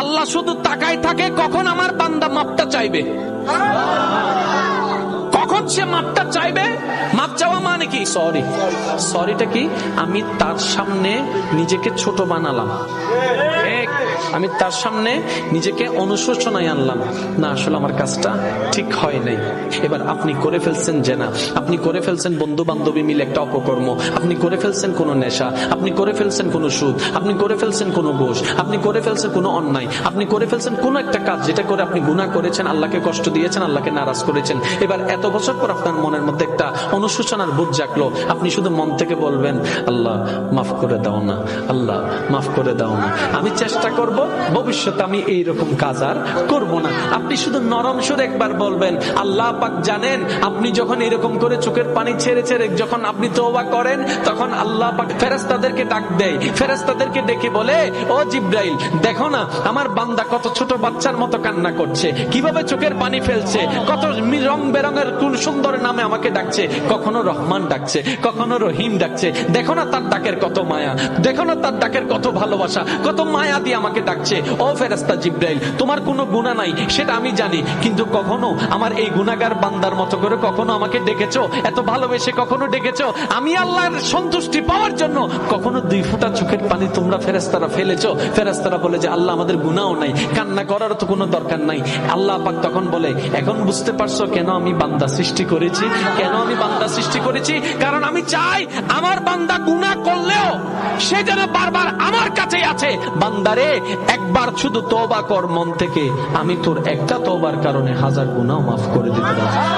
আল্লাহ শুধু তাকায় থাকে কখন আমার বান্দা মাপটা চাইবে? কখন সে মাপটা চাইবে? মাপ চাওয়া মানে কি? সরি সরিটা কি? আমি তার সামনে নিজেকে ছোট বানালাম। আমি তার সামনে নিজেকে অনুশোচনায় আনলাম। না, আসলে আমার কাজটা ঠিক হয় নাই। এবার আপনি করে ফেলছেন জেনা। আপনি করে ফেলছেন বন্ধু বান্ধবী মিলে একটা অপকর্ম। আপনি করে ফেলছেন কোনো নেশা। আপনি করে ফেলছেন কোনো সুদ। আপনি করে ফেলছেন কোনো ঘোষ। আপনি করে ফেলছেন কোনো অন্যায়। আপনি করে ফেলছেন কোনো একটা কাজ যেটা করে আপনি গুণা করেছেন, আল্লাহকে কষ্ট দিয়েছেন, আল্লাহকে নারাজ করেছেন। এবার এত বছর পর আপনার মনের মধ্যে একটা অনুশোচনার বোধ জাগলো। আপনি শুধু মন থেকে বলবেন, আল্লাহ, মাফ করে দাও না। আল্লাহ, মাফ করে দাও না। আমি চেষ্টা করব ভবিষ্যতে আমি এইরকম কাজ আর করব না। আপনি শুধু নরম সুরে একবার বলবেন, আল্লাহ পাক জানেন, আপনি যখন এরকম করে চোখের পানি ছেড়ে ছেড়ে যখন আপনি তোবা করেন, তখন আল্লাহ পাক ফেরেস্তাদেরকে ডাক দেয়। ফেরেস্তাদেরকে ডেকে বলে, ও জিব্রাইল, দেখো না, আমার বান্দা কত ছোট বাচ্চার মতো কান্না করছে। কীভাবে চোখের পানি ফেলছে? কত রং বেরঙের কোন সুন্দর নামে আমাকে ডাকছে। কখনো রহমান ডাকছে, কখনো রহিম ডাকছে। দেখো না তার ডাকের কত মায়া, দেখো না তার ডাকের কত ভালোবাসা, কত মায়া দিয়ে আমাকে ডাকছে, ও ফেরেস্তা জিব্রাইল, তোমার কোনো গুণা নাই, সেটা আমি জানি, কিন্তু কখনো আমার এই গুণাগার বান্দার মতো করে কখনো আমাকে ডেকেছো? এত ভালোবেসে কখনো ডেকেছো? আমি আল্লাহর সন্তুষ্টি পাওয়ার জন্য কখনো দুই ফুটা চোখের পানি তোমরা ফেরেস্তারা ফেলেছো? ফেরেস্তারা বলে যে, আল্লাহ আমাদের গুণাও নাই, কান্না করার তো কোনো দরকার নাই। আল্লাহ পাক তখন বলে, এখন বুঝতে পারছ কেন আমি বান্দা সৃষ্টি করেছি? কেন আমি বান্দা সৃষ্টি করেছি? কারণ আমি চাই আমার বান্দা গুণা করলেও সে যেন বারবার আমার কাছেই আছে। বান্দারে একবার শুধু তোবা কর মন থেকে। আমি তোর একটা তোবার কারণে হাজার গুণাও মাফ করে দিতে রাজি।